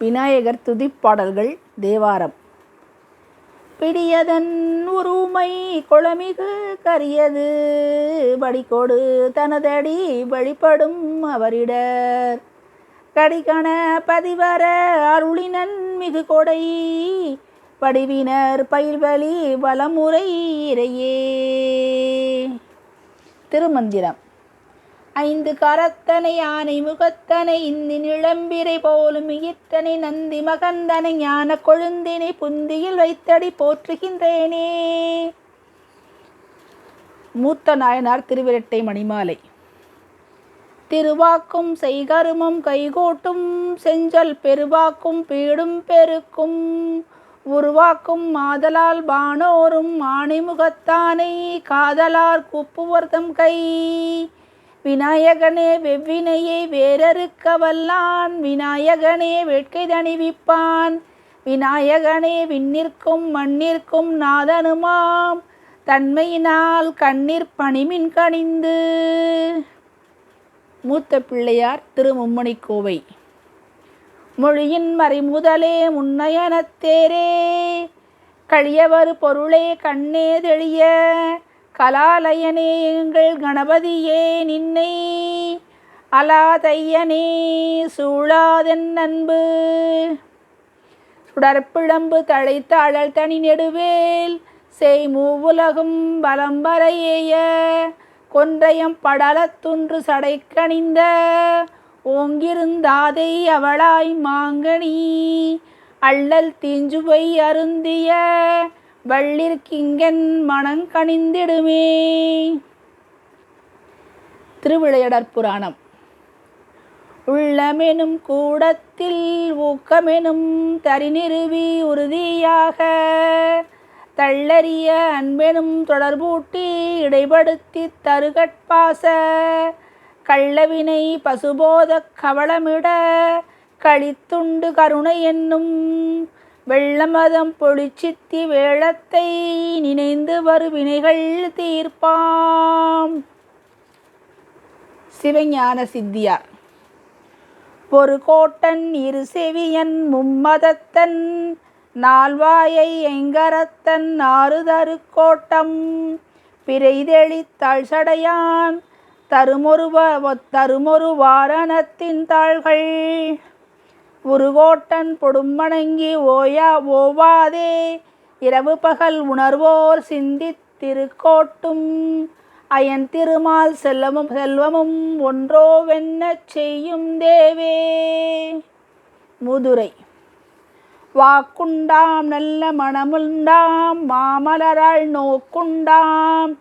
விநாயகர் துதிப்பாடல்கள் தேவாரம். பிடியதன் உருமை குளமிகு கரியது வடிகொடு தனதடி வழிபடும் அவரிடர். கடிகண பதிவர அருளினன் மிகு கொடை வடிவினர் பயில்வழி வளமுறை இறையே. திருமந்திரம். ஐந்து கரத்தனை யானை முகத்தனை இந்தி நிளம்பிரை போலும் இத்தனை நந்தி மகந்தனை ஞான கொழுந்தினை புந்தியில் வைத்தடி போற்றுகின்றேனே. மூத்த நாயனார் திருவிரட்டை மணிமாலை. திருவாக்கும் செய்கருமம் கைகோட்டும் செஞ்சல் பெருவாக்கும் பீடும் பெருக்கும். உருவாக்கும் மாதலால் பானோரும் ஆணைமுகத்தானை காதலார் குப்புவர்தம் கை. விநாயகனே வெவ்வினையை வேறறுக்க வல்லான் விநாயகனே வேட்கை தணிவிப்பான். விநாயகனே விண்ணிற்கும் மண்ணிற்கும் நாதனுமாம் தன்மையினால் கண்ணீர் பணிமின் கணிந்து மூத்த பிள்ளையார் திருமும்மணி கோவை. மொழியின் மறைமுதலே முன்னயனத்தேரே. கழியவர் பொருளே கண்ணே தெளிய கலாலயனே எங்கள் கணபதியே நின்னை அலாதையனே சூழாதென் அன்பு. சுடற்பிழம்பு தழைத்த அழல் தனி நெடுவேல் செய் மூவுலகும் பலம்பரையேய கொன்றையம் படலத்துன்று சடைக்கணிந்த ஓங்கிருந்தாதை அவளாய் மாங்கனி அள்ளல் தீஞ்சுவை அருந்திய வள்ளிற்கிங்கன் மணங்கணிந்திடுமே திருவிளையாடற் புராணம். உள்ளமெனும் கூடத்தில் ஊக்கமெனும் தரிநிறுவி உறுதியாக தள்ளறிய அன்பெனும் தொடர்பூட்டி இடைப்படுத்தி தருகட்பாச கள்ளவினை பசுபோத கவளமிட கழித்துண்டு கருணை என்னும் வெள்ளமதம் பொழிச்சித்தி வேளத்தை நினைந்து வருவினைகள் தீர்ப்பாம். சிவஞான சித்தியார். ஒரு கோட்டன் இரு செவியன் மும்மதத்தன் நால்வாயை எங்கரத்தன் ஆறுதரு கோட்டம். பிறைதெளித்தாள் சடையான் தருமொருவ தருமொரு வாரணத்தின் தாள்கள். உருகோட்டன் பொடும்மணங்கி ஓயா ஓவாதே. இரவு பகல் உணர்வோர் சிந்தித்திருக்கோட்டும் அயன் திருமால் செல்லமும் செல்வமும் ஒன்றோவென்ன செய்யும் தேவே. முதுரை. வாக்குண்டாம் நல்ல மனமுண்டாம் மாமலரால் நோக்குண்டாம்.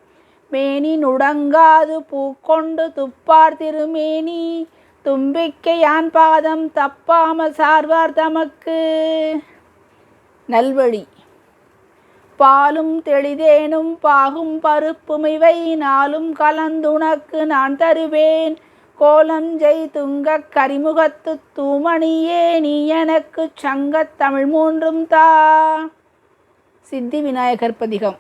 மேனி நுடங்காது பூக்கொண்டு துப்பார் திருமேனி தும்பிக்கை யான் பாதம் தப்பாமல் சார்வார் தமக்கு? நல்வழி. பாலும் தெளிதேனும் பாகும் பருப்புமிவை நாளும் கலந்துணக்கு நான் தருவேன். கோலம் ஜெய் துங்க கரிமுகத்து தூமணியே நீ எனக்கு சங்கத் தமிழ் மூன்றும் தா. சித்தி விநாயகர் பதிகம்.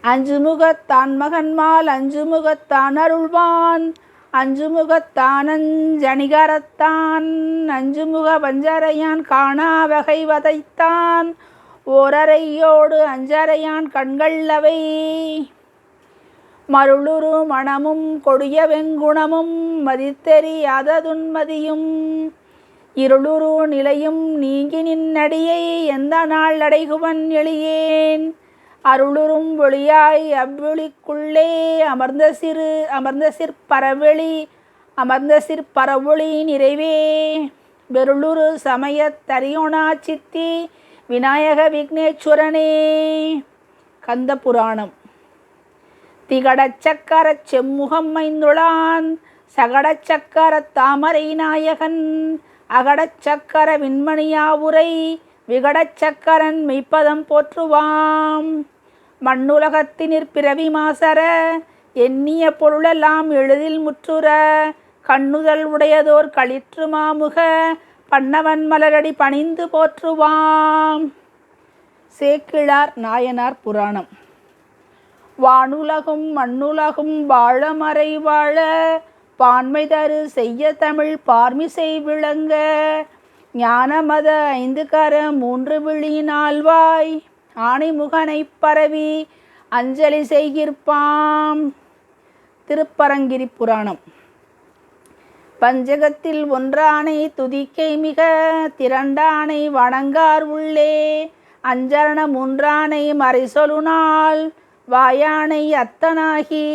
அஞ்சு முகத்தான் மகன்மால் அஞ்சு முகத்தான் அருள்வான் அஞ்சுமுகத்தானஞ்சணிகரத்தான் அஞ்சுமுக பஞ்சரையான் காணா வகை வதைத்தான் ஓரறையோடு அஞ்சரையான் கண்கள்ளவை. மருளுரு மணமும் கொடிய வெங்குணமும் மதித்தெறியாததுன்மதியும் இருளுரு நிலையும் நீங்கி நின்னடியை எந்த நாள் அடைகுவன் எளியேன். அருளுறும் ஒளியாய் அவ்வொளிக்குள்ளே அமர்ந்த சிறு அமர்ந்த சிற்பரவெளி அமர்ந்த சிற்பரவொளி நிறைவே. வெருளுரு சமயத் தரியோனா சித்தி விநாயக விக்னேஸ்வரனே. கந்த புராணம். திகடச்சக்கர செம்முகம் மைந்துளான் சகடச்சக்கர தாமரை நாயகன் அகடச்சக்கர விண்மணியாவுரை விகடச்சக்கரன் மெய்ப்பதம் போற்றுவாம். மண்ணுலகத்தினிற் பிறவி மாசர எண்ணிய பொருளெல்லாம் எளிதில் முற்றுற கண்ணுதல் உடையதோர் களிற்று மாமுக பண்ணவன் மலரடி பணிந்து போற்றுவாம். சேக்கிழார் நாயனார் புராணம். வானுலகும் மண்ணுலகும் வாழ மறை வாழ பான்மை தரு செய்ய தமிழ் பார்மிசை விளங்க ஞானமத ஐந்து கர மூன்று விழி நால்வாய். ஆணைமுகனை பரவி அஞ்சலி செய்கிற்பாம். திருப்பரங்கிரி புராணம். பஞ்சகத்தில் ஒன்றானை துதிக்கை மிக திரண்டானை வணங்கார் உள்ளே. அஞ்சரண மூன்றானை மறைசொலுனால் வாயானை அத்தனாகி.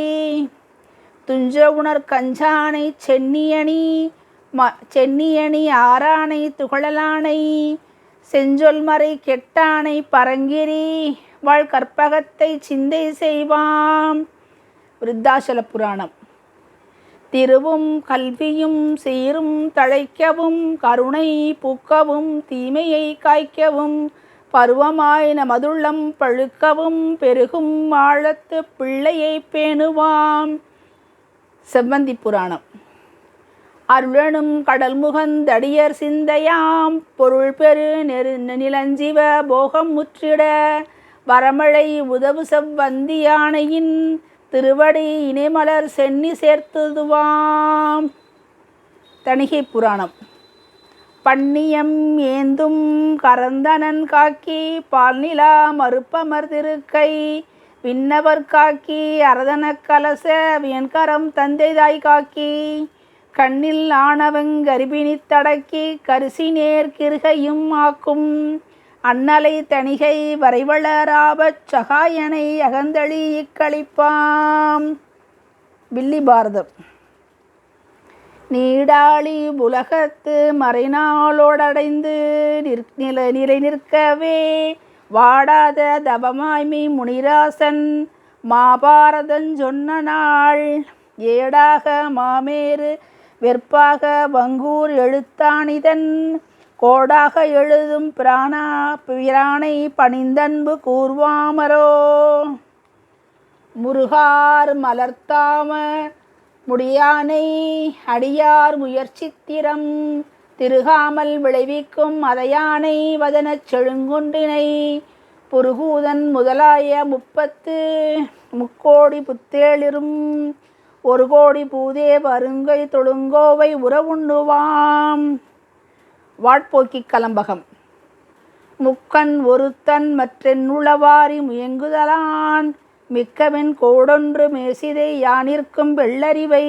துஞ்ச உணர் கஞ்சானை சென்னியணி ம சென்னியணி ஆறானை துகளலானை செஞ்சொல்மறை கெட்டானை பரங்கிரி வாழ் கற்பகத்தை சிந்தை செய்வாம். விருத்தாசல புராணம். திருவும் கல்வியும் சீரும் தழைக்கவும் கருணை பூக்கவும் தீமையை காய்க்கவும் பருவமாய் நமதுள்ளம் பழுக்கவும் பெருகும் ஆழத்து பிள்ளையை பேணுவாம். செவ்வந்தி புராணம். அருளனும் கடல் முகந்தடியர் சிந்தையாம் பொருள் பெரு நெரு நிலஞ்சிவ போகம் முற்றிட. வரமழை உதவு செவ்வந்தி யானையின் திருவடி இணைமலர் சென்னி சேர்த்துதுவாம். தணிகை புராணம். பண்ணியம் ஏந்தும் கரந்தனன் காக்கி பால்நிலா மறுப்பமர் திருக்கை. விண்ணவர் காக்கி அரதன கலச வியன்கரம் தந்தைதாய் காக்கி. கண்ணில் ஆனவங் கர்ப்பிணி தடக்கி கரிசி நேர் கிருகையும் ஆக்கும். அன்னலை தணிகை வரைவளராபச் சகாயனை அகந்தளி இக்களிப்பாம் வில்லி பாரதம். நீடாளி உலகத்து மறைநாளோடடைந்து நிற் நில நிலை நிற்கவே வாடாத தபமாய்மி முனிராசன் மாபாரதன் சொன்ன நாள். ஏடாக மாமேறு வெற்பாக வங்கூர் எழுத்தானிதன் கோடாக எழுதும் பிராணா பிரானை பணிந்தன்பு கூர்வாமரோ. முருகார் மலர்த்தாம முடியானை அடியார் முயற்சித்திரம் திருகாமல் விளைவிக்கும் அதையானை வதனச் செழுங்குன்றினை புருகூதன் முதலாய முப்பத்து முக்கோடி புத்தேளிரும் ஒரு கோடி பூதே வருங்கை தொழுங்கோவை உறவுண்ணுவாம். வாட்போக்கி கலம்பகம். முக்கன் ஒருத்தன் மற்றென்னுளவாரி முயங்குதலான். மிக்கவின் கோடொன்று மேசிதை யானிற்கும் வெள்ளறிவை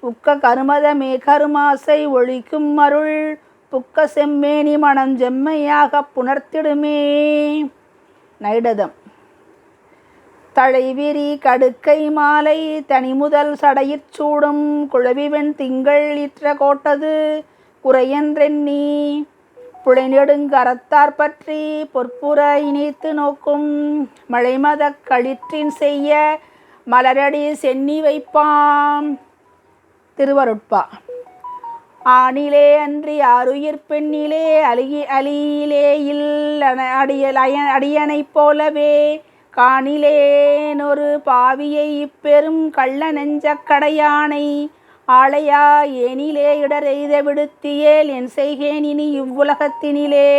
உக்க கருமதமே கருமாசை ஒழிக்கும் அருள். புக்க செம்மேனி மனம் செம்மையாக புணர்த்திடுமே. நைடதம். தழைவிரி கடுக்கை மாலை தனிமுதல் சடையிற் சூடும் குழவிவெண் திங்கள் இற்ற கோட்டது குறையன்றெண்ணி. புழைநெடுங்கரத்தார் பற்றி பொற்புற இணைத்து நோக்கும் மழைமதக் களிற்றின் செய்ய மலரடி சென்னி வைப்பாம். திருவருட்பா. ஆணிலே அன்றி ஆறுயிர் பெண்ணிலே அலிகி அலியிலே இல் அடியல் அடியனைப் போலவே காணிலேனொரு பாவியை இப்பெரும் கள்ள நெஞ்சக் கடையானை ஆளையா ஏனிலே இடரெய்த விடுத்தியேல் என் செய்கேன் இனி இவ்வுலகத்தினிலே.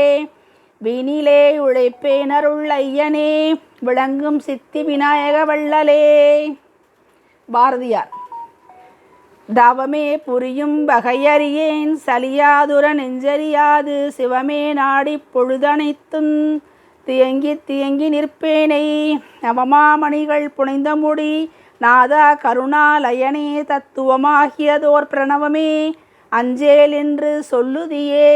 வினிலே உழைப்பேனருள் ஐயனே விளங்கும் சித்தி விநாயக வள்ளலே. பாரதியார் தவமே புரியும் வகையறியேன் சலியாதுர நெஞ்சறியாது சிவமே நாடி பொழுதனைத்தும் தியங்கி தியங்கி நிற்பேனை. நவமாமணிகள் புனைந்த முடி நாதா கருணாலயனே தத்துவமாகியதோர் பிரணவமே அஞ்சேல் என்று சொல்லுதியே.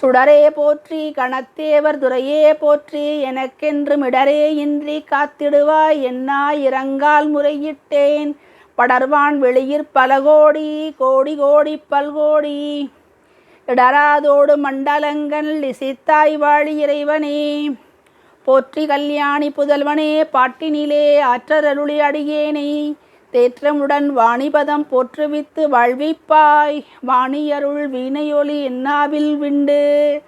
சுடரே போற்றி கணத்தேவர் துரையே போற்றி எனக்கென்று மிடரே இன்றி காத்திடுவாய் என்னா இறங்கால் முறையிட்டேன். படர்வான் வெளியிற் பல கோடி கோடி கோடி பல்கோடி. இடராதோடு மண்டலங்கள் இசைத்தாய் வாழி இறைவனே. போற்றி கல்யாணி புதல்வனே பாட்டினிலே ஆற்றரருளி அடியேனே. தேற்றமுடன் வாணிபதம் போற்றுவித்து வாழ்விப்பாய். வாணியருள் வீணையொலி என்னாவில் விண்டு?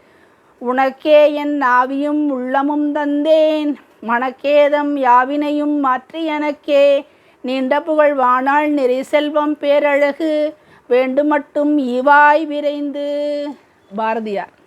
உனக்கே என் ஆவியும் உள்ளமும் தந்தேன். மணக்கேதம் யாவினையும் மாற்றி எனக்கே. நீண்ட புகழ் வானாள் நெறி செல்வம் பேரழகு. வேண்டுமட்டும் இவாய் விரைந்து. பாரதியார்.